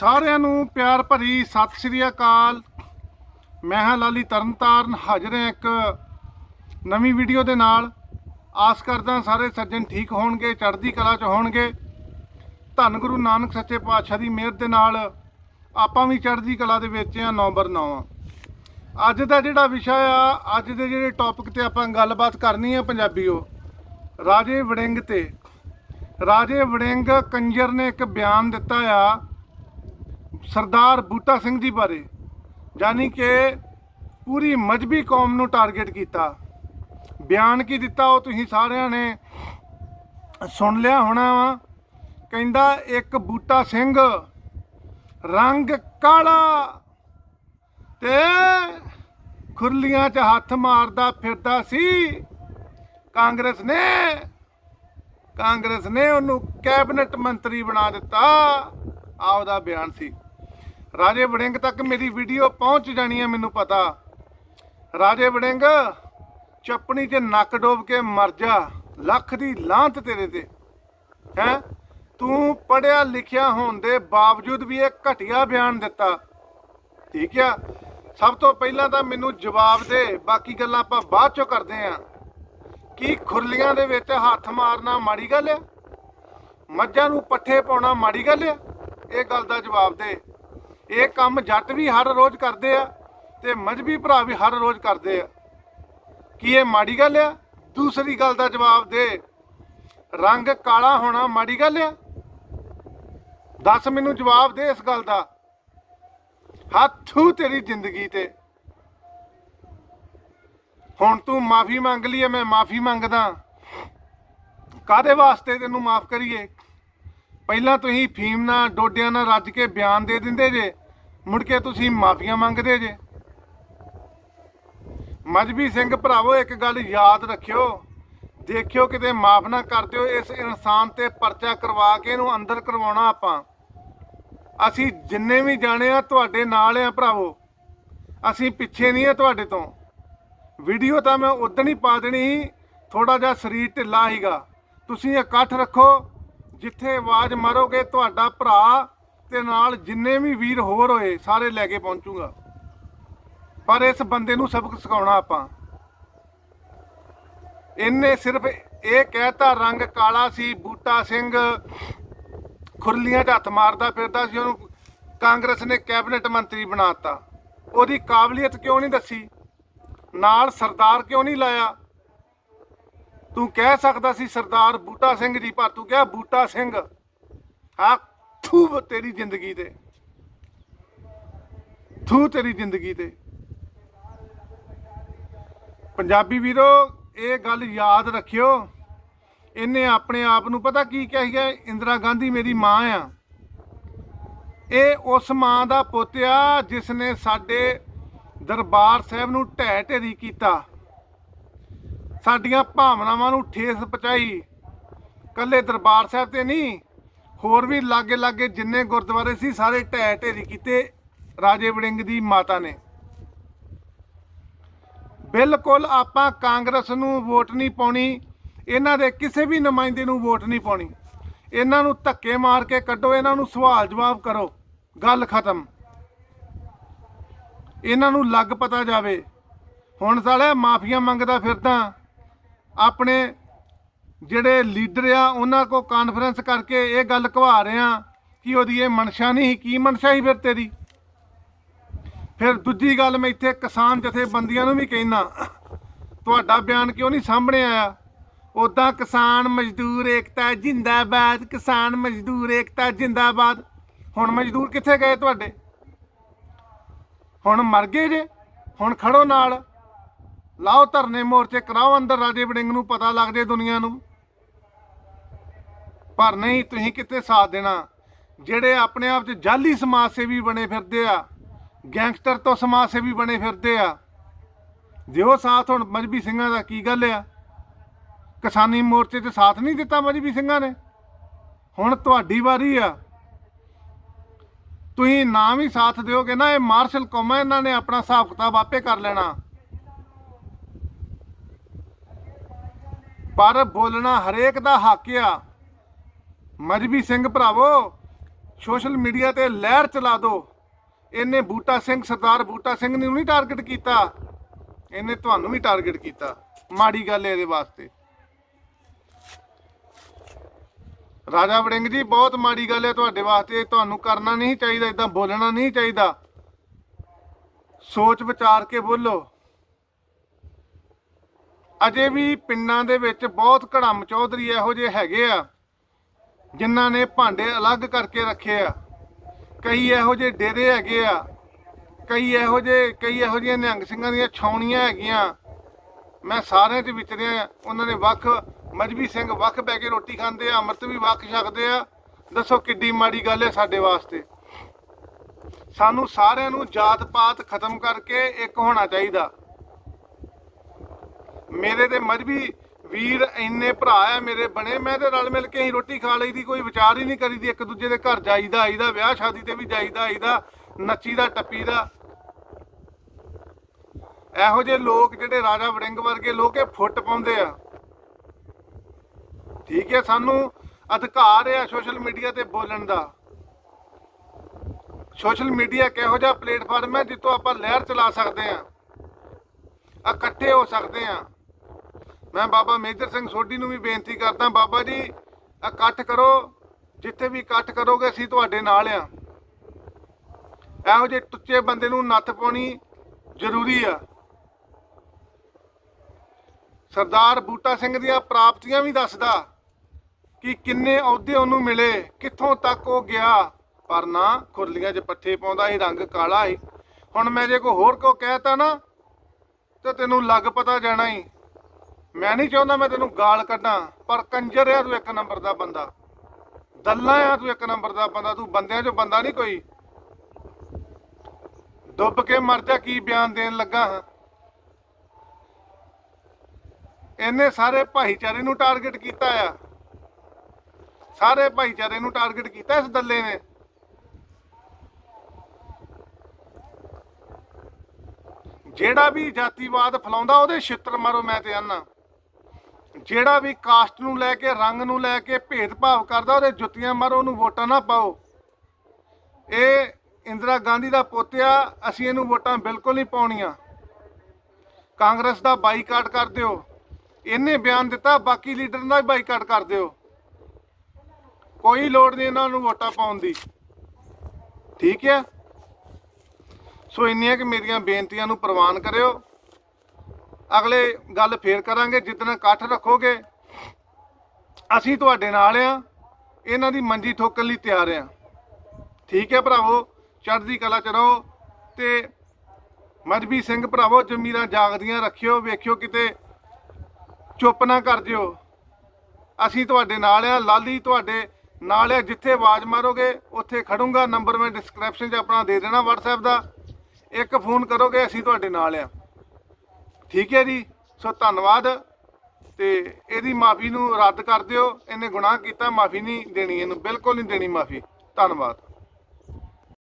ਸਾਰਿਆਂ ਨੂੰ ਪਿਆਰ ਭਰੀ ਸਤਿ ਸ੍ਰੀ ਅਕਾਲ। ਮੈਂ ਹਾਂ ਲਾਲੀ ਤਰਨਤਾਰਨ, ਹਾਜ਼ਰ ਹਾਂ ਇੱਕ ਨਵੀਂ ਵੀਡੀਓ ਦੇ ਨਾਲ। ਆਸ ਕਰਦਾ ਸਾਰੇ ਸੱਜਣ ਠੀਕ ਹੋਣਗੇ, ਚੜ੍ਹਦੀ ਕਲਾ 'ਚ ਹੋਣਗੇ। ਧੰਨ ਗੁਰੂ ਨਾਨਕ ਸੱਚੇ ਪਾਤਸ਼ਾਹ ਦੀ ਮਿਹਰ ਦੇ ਨਾਲ ਆਪਾਂ ਵੀ ਚੜ੍ਹਦੀ ਕਲਾ ਦੇ ਵਿੱਚ ਆ ਨੰਬਰ 9 ਅੱਜ ਦਾ ਜਿਹੜਾ ਵਿਸ਼ਾ ਆ, ਅੱਜ ਦੇ ਜਿਹੜੇ ਟੌਪਿਕ ਤੇ ਆਪਾਂ ਗੱਲਬਾਤ ਕਰਨੀ ਆ ਪੰਜਾਬੀਓ ਰਾਜੇ ਵੜਿੰਗ ਤੇ। ਰਾਜੇ ਵੜਿੰਗ ਕੰਜਰ ਨੇ ਇੱਕ ਬਿਆਨ ਦਿੱਤਾ ਆ ਸਰਦਾਰ ਬੂਟਾ ਸਿੰਘ ਜੀ ਬਾਰੇ, ਯਾਨੀ ਕਿ ਪੂਰੀ ਮਜਬੀ ਕੌਮ ਨੂੰ ਟਾਰਗੇਟ ਕੀਤਾ। ਬਿਆਨ ਕੀ ਦਿੱਤਾ ਉਹ ਤੁਸੀਂ ਸਾਰਿਆਂ ਨੇ ਸੁਣ ਲਿਆ ਹੋਣਾ ਵਾ। ਕਹਿੰਦਾ, ਇੱਕ ਬੂਟਾ ਸਿੰਘ, ਰੰਗ ਕਾਲਾ ਤੇ ਖੁਰਲੀਆਂ 'ਚ ਹੱਥ ਮਾਰਦਾ ਫਿਰਦਾ ਸੀ। ਕਾਂਗਰਸ ਨੇ ਕਾਂਗਰਸ ਨੇ ਉਹਨੂੰ ਕੈਬਨਿਟ ਮੰਤਰੀ ਬਣਾ ਦਿੱਤਾ। ਆ ਬਿਆਨ ਸੀ। ਰਾਜੇ ਵੜਿੰਗ ਤੱਕ ਮੇਰੀ ਵੀਡੀਓ ਪਹੁੰਚ ਜਾਣੀ ਹੈ, ਮੈਨੂੰ ਪਤਾ। ਰਾਜੇ ਵੜਿੰਗ, ਚੱਪਣੀ 'ਚ ਨੱਕ ਡੋਬ ਕੇ ਮਰ ਜਾ। ਲੱਖ ਦੀ ਲਾਂਤ ਤੇਰੇ ਤੇ। ਹੈ? ਤੂੰ ਪੜਿਆ ਲਿਖਿਆ ਹੋਣ ਦੇ ਬਾਵਜੂਦ ਵੀ ਇਹ ਘਟੀਆ ਬਿਆਨ ਦਿੱਤਾ। ਠੀਕ ਆ? ਸਭ ਤੋਂ ਪਹਿਲਾਂ ਤਾਂ ਮੈਨੂੰ ਜਵਾਬ ਦੇ, ਬਾਕੀ ਗੱਲਾਂ ਆਪਾਂ ਬਾਅਦ ਚੋਂ ਕਰਦੇ ਆਂ। ਕੀ ਖੁਰਲੀਆਂ ਦੇ ਵਿੱਚ ਹੱਥ ਮਾਰਨਾ ਮਾੜੀ ਗੱਲ ਹੈ ਮੱਝਾਂ ਨੂੰ ਪੱਠੇ ਪਾਉਣਾ ਮਾੜੀ ਗੱਲ ਹੈ ਇਹ ਗੱਲ ਦਾ ਜਵਾਬ ਦੇ। ਇਹ ਕੰਮ ਜੱਟ ਵੀ ਹਰ ਰੋਜ਼ ਕਰਦੇ ਆ ਤੇ ਮਜਬੀ ਭਰਾ ਵੀ ਹਰ ਰੋਜ਼ ਕਰਦੇ ਆ। ਕੀ ਇਹ ਮਾੜੀ ਗੱਲ ਆ? ਦੂਸਰੀ ਗੱਲ ਦਾ ਜਵਾਬ ਦੇ। ਰੰਗ ਕਾਲਾ ਹੋਣਾ ਮਾੜੀ ਗੱਲ ਆ? ਦੱਸ ਮੈਨੂੰ ਜਵਾਬ ਦੇ ਇਸ ਗੱਲ ਦਾ। ਹੱਥੂ ਤੇਰੀ ਜ਼ਿੰਦਗੀ ਤੇ। ਹੁਣ ਤੂੰ ਮਾਫੀ ਮੰਗ ਲਈ ਹੈ ਮੈਂ ਮਾਫੀ ਮੰਗਦਾ। ਕਾਦੇ ਵਾਸਤੇ ਤੈਨੂੰ ਮਾਫ ਕਰੀਏ? ਪਹਿਲਾਂ ਤੁਸੀਂ ਫੀਮ ਨਾਲ, ਡੋਡਿਆਂ ਨਾਲ ਰੱਜ ਕੇ ਬਿਆਨ ਦੇ ਦਿੰਦੇ ਜੇ। ਮੁੜ ਕੇ ਤੁਸੀਂ ਮਾਫੀਆਂ ਮੰਗਦੇ ਜੇ। ਮਜਬੀ ਸਿੰਘ ਭਰਾਵੋ, ਇੱਕ ਗੱਲ ਯਾਦ ਰੱਖਿਓ। ਦੇਖਿਓ ਕਿਤੇ ਮਾਫ ਨਾ ਕਰ ਦਿਓ, ਇਸ ਇਨਸਾਨ ਤੇ ਪਰਚਾ ਕਰਵਾ ਕੇ ਇਹਨੂੰ ਅੰਦਰ ਕਰਵਾਉਣਾ ਆਪਾਂ। ਅਸੀਂ ਜਿੰਨੇ ਵੀ ਜਾਣੇ ਆ, ਤੁਹਾਡੇ ਨਾਲ ਆ ਭਰਾਵੋ। ਅਸੀਂ ਪਿੱਛੇ ਨਹੀਂ ਆ ਤੁਹਾਡੇ ਤੋਂ। ਵੀਡੀਓ ਤਾਂ ਮੈਂ ਉਦੋਂ ਹੀ ਪਾ ਦੇਣੀ ਸੀ ਥੋੜਾ ਜਿਹਾ ਸਰੀਰ ਢਿੱਲਾ ਸੀਗਾ। ਤੁਸੀਂ ਇਕੱਠ ਰੱਖੋ, ਜਿੱਥੇ ਆਵਾਜ਼ ਮਾਰੋਗੇ ਤੁਹਾਡਾ ਭਰਾ ਤੇ ਨਾਲ ਜਿੰਨੇ ਵੀ ਵੀਰ ਹੋਰ ਹੋਏ, ਸਾਰੇ ਲੈ ਕੇ ਪਹੁੰਚੂਗਾ। ਪਰ ਇਸ ਬੰਦੇ ਨੂੰ ਸਬਕ ਸਿਖਾਉਣਾ ਆਪਾਂ। ਇਹਨੇ ਸਿਰਫ ਇਹ ਕਹਿਤਾ, ਰੰਗ ਕਾਲਾ ਸੀ, ਬੂਟਾ ਸਿੰਘ ਖੁਰਲੀਆਂ 'ਚ ਹੱਥ ਮਾਰਦਾ ਫਿਰਦਾ ਸੀ, ਉਹਨੂੰ ਕਾਂਗਰਸ ਨੇ ਕੈਬਨਿਟ ਮੰਤਰੀ ਬਣਾਤਾ ਉਹਦੀ ਕਾਬਲੀਅਤ ਕਿਉਂ ਨਹੀਂ ਦੱਸੀ? ਨਾਲ ਸਰਦਾਰ ਕਿਉਂ ਨਹੀਂ ਲਾਇਆ? ਤੂੰ ਕਹਿ ਸਕਦਾ ਸੀ, ਸਰਦਾਰ ਬੂਟਾ ਸਿੰਘ ਜੀ ਪਰ ਤੂੰ ਕਿਹਾ ਬੂਟਾ ਸਿੰਘ। ਆ ਥੂ ਤੇਰੀ ਜ਼ਿੰਦਗੀ ਤੇ। ਥੂ ਤੇਰੀ ਜ਼ਿੰਦਗੀ ਤੇ। ਪੰਜਾਬੀ ਵੀਰੋ, ਇਹ ਗੱਲ ਯਾਦ ਰੱਖਿਓ। ਇਹਨੇ ਆਪਣੇ ਆਪ ਨੂੰ ਪਤਾ ਕੀ ਕਿਹਾ ਇੰਦਰਾ ਗਾਂਧੀ ਮੇਰੀ ਮਾਂ ਆ। ਇਹ ਉਸ ਮਾਂ ਦਾ ਪੁੱਤ ਆ ਜਿਸ ਨੇ ਸਾਡੇ ਦਰਬਾਰ ਸਾਹਿਬ ਨੂੰ ਢਹਿ ਢੇਰੀ ਕੀਤਾ। ਸਾਡੀਆਂ ਭਾਵਨਾਵਾਂ ਨੂੰ ਠੇਸ ਪਹੁੰਚਾਈ। ਕੱਲੇ ਦਰਬਾਰ ਸਾਹਿਬ ਤੇ ਨਹੀਂ ਹੋਰ ਵੀ ਲਾਗੇ ਲਾਗੇ ਜਿੰਨੇ ਗੁਰਦੁਆਰੇ ਸੀ, ਸਾਰੇ ਢਹਿ ਢੇਰੀ ਕੀਤੇ ਰਾਜੇ ਵੜਿੰਗ ਦੀ ਮਾਤਾ ਨੇ। ਬਿਲਕੁਲ ਆਪਾਂ ਕਾਂਗਰਸ ਨੂੰ ਵੋਟ ਨਹੀਂ ਪਾਉਣੀ, ਇਹਨਾਂ ਦੇ ਕਿਸੇ ਵੀ ਨੁਮਾਇੰਦੇ ਨੂੰ ਵੋਟ ਨਹੀਂ ਪਾਉਣੀ। ਇਹਨਾਂ ਨੂੰ ਧੱਕੇ ਮਾਰ ਕੇ ਕੱਢੋ, ਇਹਨਾਂ ਨੂੰ ਸਵਾਲ ਜਵਾਬ ਕਰੋ, ਗੱਲ ਖਤਮ। ਇਹਨਾਂ ਨੂੰ ਲੱਗ ਪਤਾ ਜਾਵੇ, ਹੁਣ ਸਾਲਿਆ ਮਾਫੀਆਂ ਮੰਗਦਾ ਫਿਰਦਾ, ਆਪਣੇ ਜਿਹੜੇ ਲੀਡਰ ਆ, ਉਹਨਾਂ ਕੋ ਕਾਨਫਰੰਸ ਕਰਕੇ ਇਹ ਗੱਲ ਕਵਾ ਰਿਆਂ ਕਿ ਉਹਦੀ ਇਹ ਮਨਸ਼ਾ ਨਹੀਂ ਸੀ। ਕੀ ਮਨਸ਼ਾ ਹੀ ਫਿਰ ਤੇਰੀ? ਫਿਰ ਦੂਜੀ ਗੱਲ ਮੈਂ ਇੱਥੇ ਕਿਸਾਨ ਜਥੇਬੰਦੀਆਂ ਨੂੰ ਵੀ ਕਹਿਣਾ ਤੁਹਾਡਾ ਬਿਆਨ ਕਿਉਂ ਨਹੀਂ ਸਾਹਮਣੇ ਆਇਆ? ਉਦਾਂ ਕਿਸਾਨ ਮਜ਼ਦੂਰ ਏਕਤਾ, ਜਿੰਦਾਬਾਦ। ਕਿਸਾਨ ਮਜ਼ਦੂਰ ਏਕਤਾ, ਜਿੰਦਾਬਾਦ। ਹੁਣ ਮਜ਼ਦੂਰ ਕਿੱਥੇ ਗਏ ਤੁਹਾਡੇ? ਹੁਣ ਮਰ ਗਏ ਜੇ? ਹੁਣ ਖੜੋ ਨਾਲ। ਲਾਓ ਧਰਨੇ ਮੋਰਚੇ, ਕਰਾਓ ਅੰਦਰ ਰਾਜੇ ਵੜਿੰਗ ਨੂੰ ਪਤਾ ਲੱਗ ਜੇ ਦੁਨੀਆ ਨੂੰ। ਪਰ ਨਹੀਂ, ਤੁਸੀਂ ਕਿਤੇ ਸਾਥ ਦੇਣਾ? ਜਿਹੜੇ ਆਪਣੇ ਆਪ 'ਚ ਜਾਲੀ ਸਮਾਜ ਸੇਵੀ ਬਣੇ ਫਿਰਦੇ ਆ, ਗੈਂਗਸਟਰ ਤੋਂ ਸਮਾਜ ਸੇਵੀ ਬਣੇ ਫਿਰਦੇ ਆ ਦਿਓ ਸਾਥ ਹੁਣ, ਮਜਬੀ ਸਿੰਘਾਂ ਦਾ ਕੀ ਗੱਲ ਆ? ਕਿਸਾਨੀ ਮੋਰਚੇ 'ਚ ਸਾਥ ਨਹੀਂ ਦਿੱਤਾ ਮਜਬੀ ਸਿੰਘਾਂ ਨੇ? ਹੁਣ ਤੁਹਾਡੀ ਵਾਰੀ ਆ। ਤੁਸੀਂ ਨਾ ਵੀ ਸਾਥ ਦਿਓਗੇ ਨਾ, ਇਹ ਮਾਰਸ਼ਲ ਕੌਮਾਂ ਇਹਨਾਂ ਨੇ ਆਪਣਾ ਹਿਸਾਬ ਕਿਤਾਬ ਆਪੇ ਕਰ ਲੈਣਾ। ਪਰ ਬੋਲਣਾ ਹਰੇਕ ਦਾ ਹੱਕ ਆ। ਮਜਬੀ ਸਿੰਘ ਭਰਾਵੋ, ਸੋਸ਼ਲ ਮੀਡੀਆ ਤੇ ਲਹਿਰ ਚਲਾ ਦਿਓ ਇਹਨੇ ਬੂਟਾ ਸਿੰਘ, ਸਰਦਾਰ ਬੂਟਾ ਸਿੰਘ ਨੂੰ ਨਹੀਂ ਟਾਰਗੇਟ ਕੀਤਾ। ਇਹਨੇ ਤੁਹਾਨੂੰ ਵੀ ਟਾਰਗੇਟ ਕੀਤਾ। ਮਾੜੀ ਗੱਲ ਹੈ ਇਹਦੇ ਵਾਸਤੇ। ਰਾਜਾ ਵੜਿੰਗ ਜੀ, ਬਹੁਤ ਮਾੜੀ ਗੱਲ ਹੈ ਤੁਹਾਡੇ ਵਾਸਤੇ। ਤੁਹਾਨੂੰ ਕਰਨਾ ਨਹੀਂ ਚਾਹੀਦਾ ਇਦਾਂ ਬੋਲਣਾ ਨਹੀਂ ਚਾਹੀਦਾ। ਸੋਚ ਵਿਚਾਰ ਕੇ ਬੋਲੋ। ਅਜੇ ਵੀ ਪਿੰਡਾਂ ਦੇ ਵਿੱਚ ਬਹੁਤ ਘੜਮ ਚੌਧਰੀ ਇਹੋ ਜਿਹੇ ਹੈਗੇ ਆ। ਜਿਨ੍ਹਾਂ ਨੇ ਭਾਂਡੇ ਅਲੱਗ ਕਰਕੇ ਰੱਖੇ ਆ। ਕਈ ਇਹੋ ਜਿਹੇ ਡੇਰੇ ਹੈਗੇ ਆ। ਕਈ ਇਹੋ ਜਿਹੇ, ਕਈ ਇਹੋ ਜਿਹੀਆਂ ਨਿਹੰਗ ਸਿੰਘਾਂ ਦੀਆਂ ਛਾਉਣੀਆਂ ਹੈਗੀਆਂ। ਮੈਂ ਸਾਰਿਆਂ 'ਚ ਵਿਚਰਿਆ ਉਹਨਾਂ ਨੇ ਵੱਖ, ਮਜਬੀ ਸਿੰਘ ਵੱਖ ਬਹਿ ਕੇ ਰੋਟੀ ਖਾਂਦੇ ਆ, ਅੰਮ੍ਰਿਤ ਵੀ ਵੱਖ ਛਕਦੇ ਆ। ਦੱਸੋ ਕਿੱਡੀ ਮਾੜੀ ਗੱਲ ਹੈ ਸਾਡੇ ਵਾਸਤੇ। ਸਾਨੂੰ ਸਾਰਿਆਂ ਨੂੰ ਜਾਤ ਪਾਤ ਖਤਮ ਕਰਕੇ ਇੱਕ ਹੋਣਾ ਚਾਹੀਦਾ। ਮੇਰੇ ਤੇ ਮਜਬੀ ਵੀਰ ਇੰਨੇ ਭਰਾ ਆ ਮੇਰੇ ਬਣੇ, ਮੈਂ ਤੇ ਰਲ ਮਿਲ ਕੇ ਹੀ ਰੋਟੀ ਖਾ ਲਈਦੀ ਕੋਈ ਵਿਚਾਰ ਹੀ ਨਹੀਂ ਕਰੀਦੀ ਇੱਕ ਦੂਜੇ ਦੇ ਘਰ ਜਾਈਦਾ, ਆਈਦਾ, ਵਿਆਹ ਸ਼ਾਦੀ ਤੇ ਵੀ ਜਾਈਦਾ, ਆਈਦਾ, ਨੱਚੀਦਾ, ਟੱਪੀਦਾ। ਇਹੋ ਜਿਹੇ ਲੋਕ ਜਿਹੜੇ ਰਾਜਾ ਵੜਿੰਗ ਵਰਗੇ ਲੋਕ ਇਹ ਫੁੱਟ ਪਾਉਂਦੇ ਆ। ਠੀਕ ਹੈ, ਸਾਨੂੰ ਅਧਿਕਾਰ ਹੈ ਸੋਸ਼ਲ ਮੀਡੀਆ ਤੇ ਬੋਲਣ ਦਾ। ਸੋਸ਼ਲ ਮੀਡੀਆ ਇੱਕ ਇਹੋ ਜਿਹਾ ਪਲੇਟਫਾਰਮ ਹੈ ਜਿੱਥੋਂ ਆਪਾਂ ਲਹਿਰ ਚਲਾ ਸਕਦੇ ਆ ਇਕੱਠੇ ਹੋ ਸਕਦੇ ਆ ਮੈਂ ਬਾਬਾ ਮੇਜਰ ਸਿੰਘ ਸੋਢੀ ਨੂੰ ਵੀ ਬੇਨਤੀ ਕਰਦਾ, ਬਾਬਾ ਜੀ, ਇਕੱਠ ਕਰੋ, ਜਿੱਥੇ ਵੀ ਇਕੱਠ ਕਰੋਗੇ ਅਸੀਂ ਤੁਹਾਡੇ ਨਾਲ ਆ। ਇਹੋ ਜਿਹੇ ਟੁੱਚੇ ਬੰਦੇ ਨੂੰ ਨੱਥ ਪਾਉਣੀ ਜ਼ਰੂਰੀ ਆ। ਸਰਦਾਰ ਬੂਟਾ ਸਿੰਘ ਦੀਆਂ ਪ੍ਰਾਪਤੀਆਂ ਵੀ ਦੱਸਦਾ ਕਿ ਕਿੰਨੇ ਅਹੁਦੇ ਉਹਨੂੰ ਮਿਲੇ, ਕਿੱਥੋਂ ਤੱਕ ਉਹ ਗਿਆ, ਪਰ ਨਾ ਖੁਰਲੀਆਂ 'ਚ ਪੱਠੇ ਪਾਉਂਦਾ ਸੀ, ਰੰਗ ਕਾਲਾ ਸੀ। ਹੁਣ ਮੈਂ ਜੇ ਕੋਈ ਹੋਰ ਕੋ ਕਹਿਤਾ ਨਾ, ਤੇ ਤੈਨੂੰ ਲੱਗ ਪਤਾ ਜਾਣਾ ਹੀ ਮੈਂ ਨਹੀਂ ਚਾਹੁੰਦਾ ਮੈਂ ਤੈਨੂੰ ਗਾਲ ਕੱਢਾਂ, ਪਰ ਕੰਜਰ ਆ ਤੂੰ ਇੱਕ ਨੰਬਰ ਦਾ ਬੰਦਾ। ਦੱਲਾ ਆ ਤੂੰ ਇੱਕ ਨੰਬਰ ਦਾ ਬੰਦਾ, ਤੂੰ ਬੰਦਿਆਂ 'ਚੋਂ ਬੰਦਾ ਨਹੀਂ ਕੋਈ। ਡੁੱਬ ਕੇ ਮਰ ਜਾ, ਕੀ ਬਿਆਨ ਦੇਣ ਲੱਗਾ ਹਾਂ? ਇਹਨੇ ਸਾਰੇ ਭਾਈਚਾਰੇ ਨੂੰ ਟਾਰਗੇਟ ਕੀਤਾ ਆ। ਸਾਰੇ ਭਾਈਚਾਰੇ ਨੂੰ ਟਾਰਗੇਟ ਕੀਤਾ ਇਸ ਦੱਲੇ ਨੇ। ਜਿਹੜਾ ਵੀ ਜਾਤੀਵਾਦ ਫਲਾਉਂਦਾ, ਉਹਦੇ ਛਿੱਤਰ ਮਾਰੋ, ਮੈਂ ਤੇ ਆਨਾ। ਜਿਹੜਾ ਵੀ ਕਾਸਟ ਨੂੰ ਲੈ ਕੇ, ਰੰਗ ਨੂੰ ਲੈ ਕੇ ਭੇਦਭਾਵ ਕਰਦਾ, ਉਹਦੇ ਜੁੱਤੀਆਂ ਮਾਰੋ, ਉਹਨੂੰ ਵੋਟਾਂ ਨਾ ਪਾਓ। ਇਹ ਇੰਦਰਾ ਗਾਂਧੀ ਦਾ ਪੋਤਿਆ ਅਸੀਂ ਇਹਨੂੰ ਵੋਟਾਂ ਬਿਲਕੁਲ ਨਹੀਂ ਪਾਉਣੀਆਂ। ਕਾਂਗਰਸ ਦਾ ਬਾਈਕਾਟ ਕਰ ਦਿਓ। ਇਹਨੇ ਬਿਆਨ ਦਿੱਤਾ, ਬਾਕੀ ਲੀਡਰਾਂ ਦਾ ਬਾਈਕਾਟ ਕਰ ਦਿਓ। ਕੋਈ ਲੋੜ ਨਹੀਂ ਇਹਨਾਂ ਨੂੰ ਵੋਟਾਂ ਪਾਉਣ ਦੀ। ਠੀਕ ਹੈ ਸੋ ਇੰਨੀਆਂ ਕਿ ਮੇਰੀਆਂ ਬੇਨਤੀਆਂ ਨੂੰ ਪ੍ਰਵਾਨ ਕਰਿਓ। ਅਗਲੇ ਗੱਲ ਫੇਰ ਕਰਾਂਗੇ ਜਿੱਦਣ ਇਕੱਠ ਰੱਖੋਗੇ, ਅਸੀਂ ਤੁਹਾਡੇ ਨਾਲ ਆ, ਇਹਨਾਂ ਦੀ ਮੰਜੀ ਠੋਕਣ ਲਈ ਤਿਆਰ ਆ। ਠੀਕ ਹੈ ਭਰਾਵੋ, ਚੜ੍ਹਦੀ ਕਲਾ ਚ ਰਹੋ ਤੇ ਮਜਬੀ ਸਿੰਘ ਭਰਾਵੋ, ਜ਼ਮੀਰਾਂ ਜਾਗਦੀਆਂ ਰੱਖਿਓ, ਵੇਖਿਓ ਕਿਤੇ ਚੁੱਪ ਨਾ ਕਰ ਜਿਓ। ਅਸੀਂ ਤੁਹਾਡੇ ਨਾਲ ਆ, ਲਾਲੀ ਤੁਹਾਡੇ ਨਾਲ ਆ, ਜਿੱਥੇ ਆਵਾਜ਼ ਮਾਰੋਗੇ, ਉੱਥੇ ਖੜੂੰਗਾ। ਨੰਬਰ ਮੈਂ ਡਿਸਕ੍ਰਿਪਸ਼ਨ 'ਚ ਆਪਣਾ ਦੇ ਦੇਣਾ, WhatsApp ਦਾ। ਇੱਕ ਫੋਨ ਕਰੋਗੇ, ਅਸੀਂ ਤੁਹਾਡੇ ਨਾਲ ਆ। ਠੀਕ ਹੈ ਜੀ? ਸੋ ਧੰਨਵਾਦ ਤੇ ਇਹਦੀ ਮਾਫੀ ਨੂੰ ਰੱਦ ਕਰ ਦਿਓ। ਇਹਨੇ ਗੁਨਾਹ ਕੀਤਾ, ਮਾਫੀ ਨਹੀਂ ਦੇਣੀ ਇਹਨੂੰ, ਬਿਲਕੁਲ ਨਹੀਂ ਦੇਣੀ ਮਾਫੀ। ਧੰਨਵਾਦ।